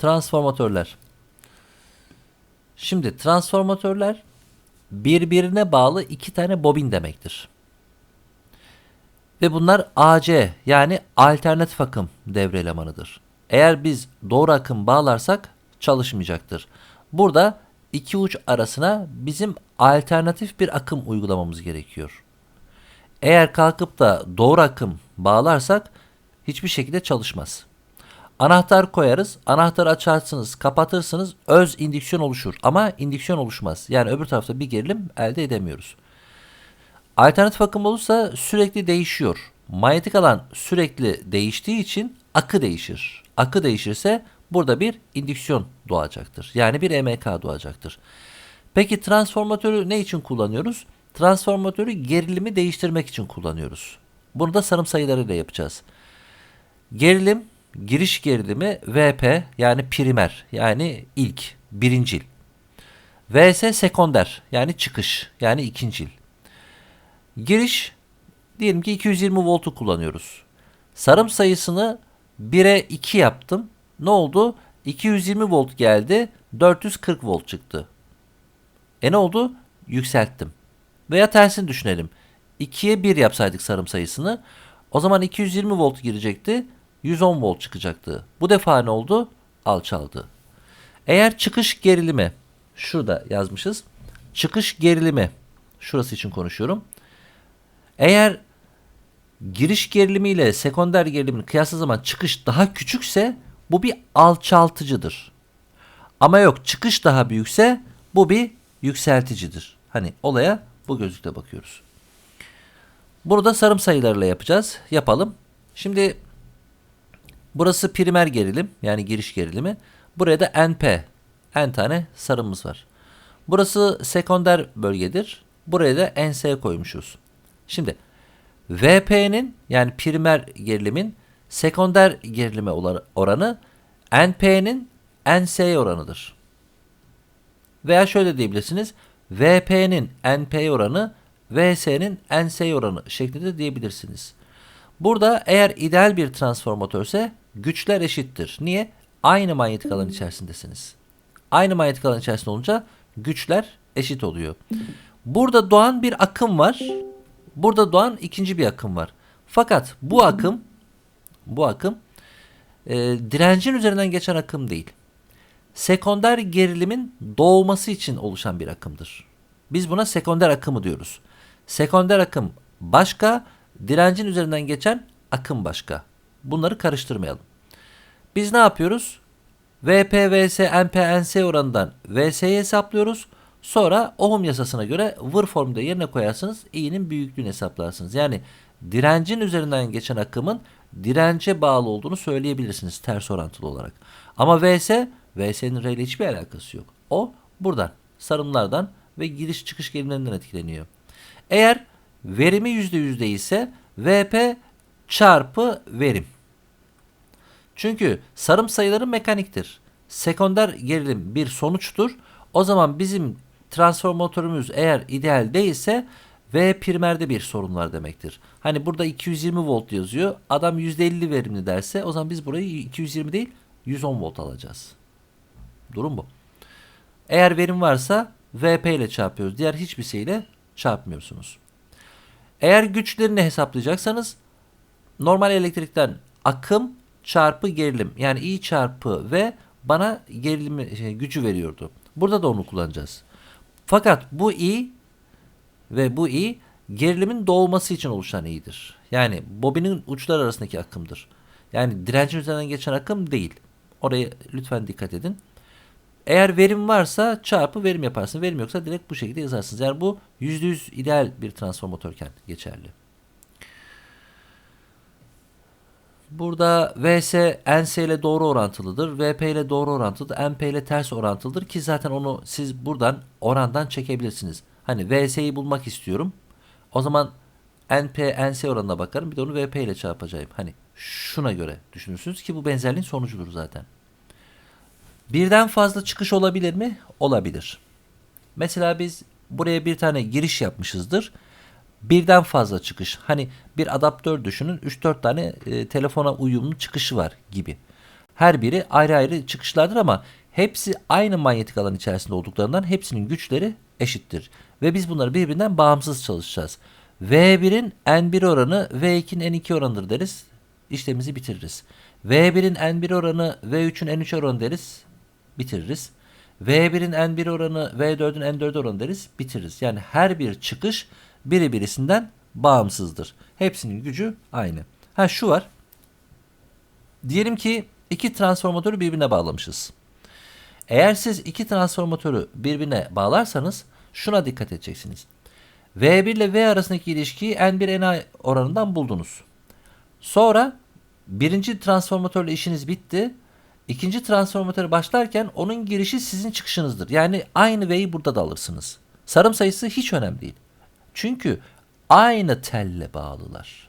Transformatörler. Şimdi transformatörler birbirine bağlı iki tane bobin demektir. Ve bunlar AC yani alternatif akım devre elemanıdır. Eğer biz doğru akım bağlarsak çalışmayacaktır. Burada iki uç arasına bizim alternatif bir akım uygulamamız gerekiyor. Eğer kalkıp da doğru akım bağlarsak hiçbir şekilde çalışmaz. Anahtar koyarız. Anahtarı açarsınız, kapatırsınız. Öz indüksiyon oluşur ama indüksiyon oluşmaz. Yani öbür tarafta bir gerilim elde edemiyoruz. Alternatif akım olursa sürekli değişiyor. Manyetik alan sürekli değiştiği için akı değişir. Akı değişirse burada bir indüksiyon doğacaktır. Yani bir EMK doğacaktır. Peki transformatörü ne için kullanıyoruz? Transformatörü gerilimi değiştirmek için kullanıyoruz. Bunu da sarım sayılarıyla yapacağız. Gerilim, giriş gerilimi VP yani primer yani ilk, birincil. VS sekonder yani çıkış yani ikincil. Giriş diyelim ki 220 voltu kullanıyoruz. Sarım sayısını 1'e 2 yaptım. Ne oldu? 220 volt geldi. 440 volt çıktı. E ne oldu? Yükselttim. Veya tersini düşünelim. 2'ye 1 yapsaydık sarım sayısını. O zaman 220 volt girecekti. 110 volt çıkacaktı. Bu defa ne oldu? Alçaldı. Eğer çıkış gerilimi şurada yazmışız. Çıkış gerilimi şurası için konuşuyorum. Eğer giriş gerilimi ile sekonder gerilimini kıyaslı zaman çıkış daha küçükse bu bir alçaltıcıdır. Ama yok çıkış daha büyükse bu bir yükselticidir. Hani olaya bu gözlükle bakıyoruz. Burada sarım sayılarıyla yapacağız. Yapalım. Şimdi burası primer gerilim yani giriş gerilimi. Buraya da NP. N tane sarımımız var. Burası sekonder bölgedir. Buraya da NS koymuşuz. Şimdi VP'nin yani primer gerilimin sekonder gerilime oranı NP'nin NS'ye oranıdır. Veya şöyle diyebilirsiniz. VP'nin NP oranı VS'nin NS oranı şeklinde diyebilirsiniz. Burada eğer ideal bir transformatörse güçler eşittir. Niye? Aynı manyetik alan içerisindesiniz. Aynı manyetik alan içerisinde olunca güçler eşit oluyor. Burada doğan bir akım var. Burada doğan ikinci bir akım var. Fakat bu akım bu akım e, direncin üzerinden geçen akım değil. Sekonder gerilimin doğması için oluşan bir akımdır. Biz buna sekonder akımı diyoruz. Sekonder akım başka, direncin üzerinden geçen akım başka. Bunları karıştırmayalım. Biz ne yapıyoruz? VP, VS, NP, NS oranından VS'yi hesaplıyoruz. Sonra ohm yasasına göre vır formda yerine koyarsınız. i'nin büyüklüğünü hesaplarsınız. Yani direncin üzerinden geçen akımın dirence bağlı olduğunu söyleyebilirsiniz ters orantılı olarak. Ama VS, VS'nin R ile hiçbir alakası yok. O buradan, sarımlardan ve giriş çıkış gerilimlerinden etkileniyor. Eğer verimi %100 ise VP çarpı verim. Çünkü sarım sayıları mekaniktir. Sekonder gerilim bir sonuçtur. O zaman bizim transformatörümüz eğer ideal değilse V primerde bir sorun var demektir. Hani burada 220 volt yazıyor. Adam %50 verimli derse o zaman biz burayı 220 değil 110 volt alacağız. Durum bu. Eğer verim varsa VP ile çarpıyoruz. Diğer hiçbir şeyle çarpmıyorsunuz. Eğer güçlerini hesaplayacaksanız normal elektrikten akım çarpı gerilim yani I çarpı V bana gerilimi şey, gücü veriyordu. Burada da onu kullanacağız. Fakat bu I ve bu I gerilimin doğması için oluşan i'dir. Yani bobinin uçları arasındaki akımdır. Yani direncin üzerinden geçen akım değil. Oraya lütfen dikkat edin. Eğer verim varsa çarpı verim yaparsın. Verim yoksa direkt bu şekilde yazarsınız. Yani bu %100 ideal bir transformatörken geçerli. Burada VS NS ile doğru orantılıdır. VP ile doğru orantılıdır. NP ile ters orantılıdır ki zaten onu siz buradan orandan çekebilirsiniz. Hani VS'yi bulmak istiyorum. O zaman NP NS oranına bakarım. Bir de onu VP ile çarpacağım. Hani şuna göre düşünürsünüz ki bu benzerliğin sonucudur zaten. Birden fazla çıkış olabilir mi? Olabilir. Mesela biz buraya bir tane giriş yapmışızdır. Birden fazla çıkış. Hani bir adaptör düşünün 3-4 tane e, telefona uyumlu çıkışı var gibi. Her biri ayrı ayrı çıkışlardır ama hepsi aynı manyetik alan içerisinde olduklarından hepsinin güçleri eşittir. Ve biz bunları birbirinden bağımsız çalışacağız. V1'in N1 oranı V2'nin N2 oranıdır deriz. İşlemimizi bitiririz. V1'in N1 oranı V3'ün N3 oranı deriz. Bitiririz. V1'in N1 oranı V4'ün N4 oranı deriz. Bitiririz. Yani her bir çıkış biri birisinden bağımsızdır. Hepsinin gücü aynı. Ha şu var. Diyelim ki iki transformatörü birbirine bağlamışız. Eğer siz iki transformatörü birbirine bağlarsanız şuna dikkat edeceksiniz. V1 ile V arasındaki ilişkiyi N1 NA oranından buldunuz. Sonra birinci transformatörle işiniz bitti. İkinci transformatörü başlarken onun girişi sizin çıkışınızdır. Yani aynı V'yi burada da alırsınız. Sarım sayısı hiç önemli değil. Çünkü aynı telle bağlılar.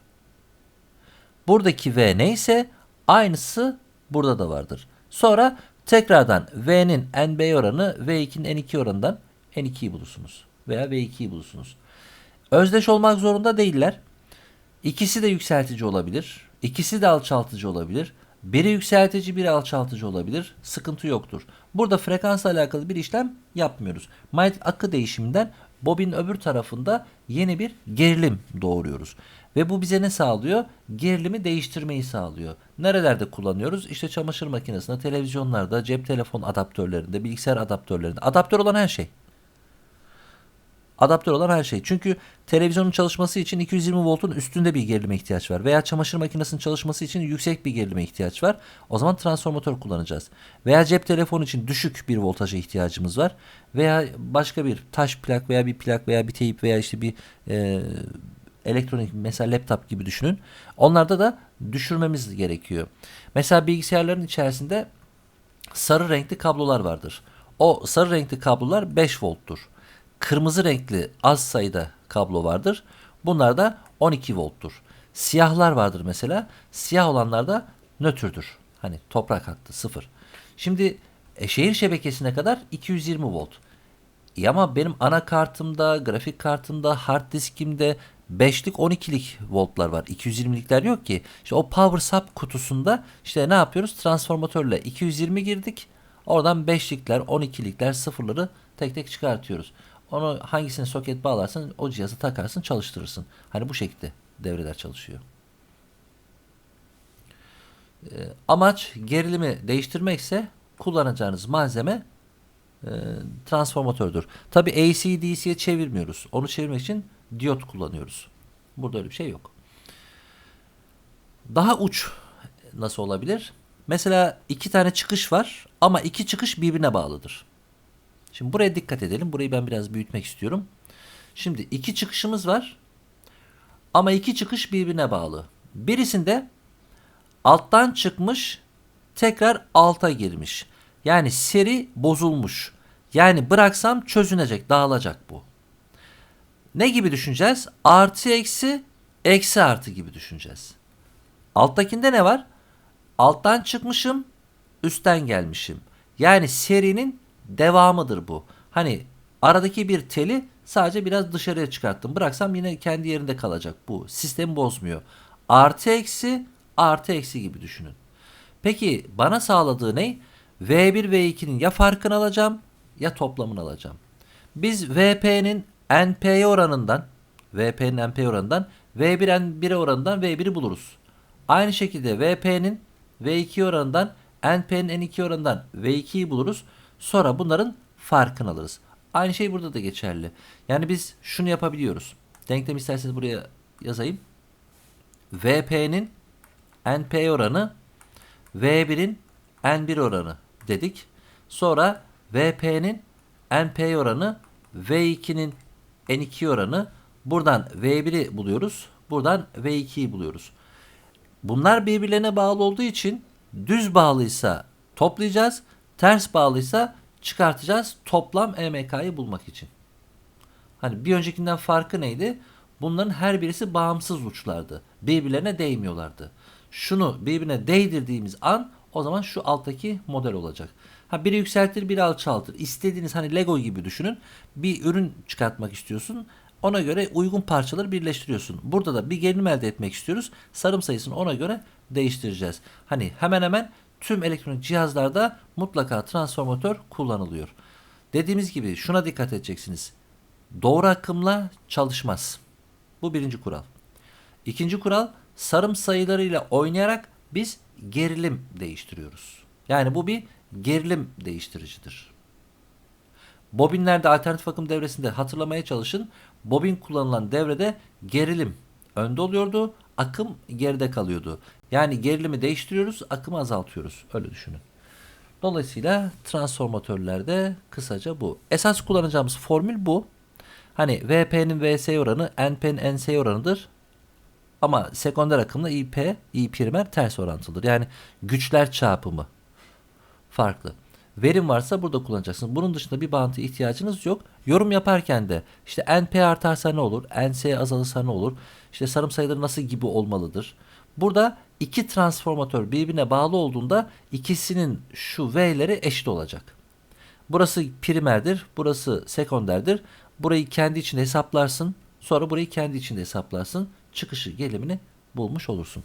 Buradaki V neyse aynısı burada da vardır. Sonra tekrardan V'nin NB oranı V2'nin N2 oranından N2'yi bulursunuz. Veya V2'yi bulursunuz. Özdeş olmak zorunda değiller. İkisi de yükseltici olabilir. İkisi de alçaltıcı olabilir. Biri yükseltici, biri alçaltıcı olabilir. Sıkıntı yoktur. Burada frekansla alakalı bir işlem yapmıyoruz. Manyetik akı değişiminden bobinin öbür tarafında yeni bir gerilim doğuruyoruz. Ve bu bize ne sağlıyor? Gerilimi değiştirmeyi sağlıyor. Nerelerde kullanıyoruz? İşte çamaşır makinesinde, televizyonlarda, cep telefon adaptörlerinde, bilgisayar adaptörlerinde. Adaptör olan her şey. Adaptör olan her şey. Çünkü televizyonun çalışması için 220 voltun üstünde bir gerilime ihtiyaç var. Veya çamaşır makinesinin çalışması için yüksek bir gerilime ihtiyaç var. O zaman transformatör kullanacağız. Veya cep telefonu için düşük bir voltaja ihtiyacımız var. Veya başka bir taş plak veya bir plak veya bir teyip veya işte bir e, elektronik mesela laptop gibi düşünün. Onlarda da düşürmemiz gerekiyor. Mesela bilgisayarların içerisinde sarı renkli kablolar vardır. O sarı renkli kablolar 5 volttur. Kırmızı renkli az sayıda kablo vardır. Bunlar da 12 volttur. Siyahlar vardır mesela. Siyah olanlar da nötrdür. Hani toprak hattı sıfır. Şimdi e, şehir şebekesine kadar 220 volt. İyi ama benim anakartımda, grafik kartımda, hard diskimde 5'lik 12'lik voltlar var. 220'likler yok ki. İşte o power sub kutusunda işte ne yapıyoruz? Transformatörle 220 girdik. Oradan 5'likler, 12'likler, sıfırları tek tek çıkartıyoruz. Onu hangisine soket bağlarsın o cihazı takarsın çalıştırırsın. Hani bu şekilde devreler çalışıyor. E, amaç gerilimi değiştirmekse kullanacağınız malzeme e, transformatördür. Tabi AC DC'ye çevirmiyoruz. Onu çevirmek için diyot kullanıyoruz. Burada öyle bir şey yok. Daha uç nasıl olabilir? Mesela iki tane çıkış var ama iki çıkış birbirine bağlıdır. Şimdi buraya dikkat edelim. Burayı ben biraz büyütmek istiyorum. Şimdi iki çıkışımız var. Ama iki çıkış birbirine bağlı. Birisinde alttan çıkmış tekrar alta girmiş. Yani seri bozulmuş. Yani bıraksam çözünecek, dağılacak bu. Ne gibi düşüneceğiz? Artı eksi, eksi artı gibi düşüneceğiz. Alttakinde ne var? Alttan çıkmışım, üstten gelmişim. Yani serinin devamıdır bu. Hani aradaki bir teli sadece biraz dışarıya çıkarttım. Bıraksam yine kendi yerinde kalacak bu. Sistemi bozmuyor. Artı eksi artı eksi gibi düşünün. Peki bana sağladığı ne? V1 V2'nin ya farkını alacağım ya toplamını alacağım. Biz VP'nin NP oranından VP'nin NP oranından V1 N1 oranından V1'i buluruz. Aynı şekilde VP'nin V2 oranından NP'nin N2 oranından V2'yi buluruz. Sonra bunların farkını alırız. Aynı şey burada da geçerli. Yani biz şunu yapabiliyoruz. Denklem isterseniz buraya yazayım. VP'nin NP oranı V1'in N1 oranı dedik. Sonra VP'nin NP oranı V2'nin N2 oranı. Buradan V1'i buluyoruz. Buradan V2'yi buluyoruz. Bunlar birbirlerine bağlı olduğu için düz bağlıysa toplayacağız. Ters bağlıysa çıkartacağız toplam EMK'yı bulmak için. Hani bir öncekinden farkı neydi? Bunların her birisi bağımsız uçlardı. Birbirlerine değmiyorlardı. Şunu birbirine değdirdiğimiz an o zaman şu alttaki model olacak. Ha biri yükseltir, biri alçaltır. İstediğiniz hani Lego gibi düşünün. Bir ürün çıkartmak istiyorsun. Ona göre uygun parçaları birleştiriyorsun. Burada da bir gerilim elde etmek istiyoruz. Sarım sayısını ona göre değiştireceğiz. Hani hemen hemen tüm elektronik cihazlarda mutlaka transformatör kullanılıyor. Dediğimiz gibi şuna dikkat edeceksiniz. Doğru akımla çalışmaz. Bu birinci kural. İkinci kural sarım sayılarıyla oynayarak biz gerilim değiştiriyoruz. Yani bu bir gerilim değiştiricidir. Bobinlerde alternatif akım devresinde hatırlamaya çalışın. Bobin kullanılan devrede gerilim önde oluyordu, akım geride kalıyordu. Yani gerilimi değiştiriyoruz, akımı azaltıyoruz. Öyle düşünün. Dolayısıyla transformatörlerde kısaca bu. Esas kullanacağımız formül bu. Hani VP'nin VS oranı NP'nin NS oranıdır. Ama sekonder akımla IP, I primer ters orantılıdır. Yani güçler çarpımı farklı. Verim varsa burada kullanacaksınız. Bunun dışında bir bağıntı ihtiyacınız yok. Yorum yaparken de işte NP artarsa ne olur? NS azalırsa ne olur? İşte sarım sayıları nasıl gibi olmalıdır? Burada iki transformatör birbirine bağlı olduğunda ikisinin şu V'leri eşit olacak. Burası primerdir, burası sekonderdir. Burayı kendi içinde hesaplarsın. Sonra burayı kendi içinde hesaplarsın. Çıkışı gelimini bulmuş olursun.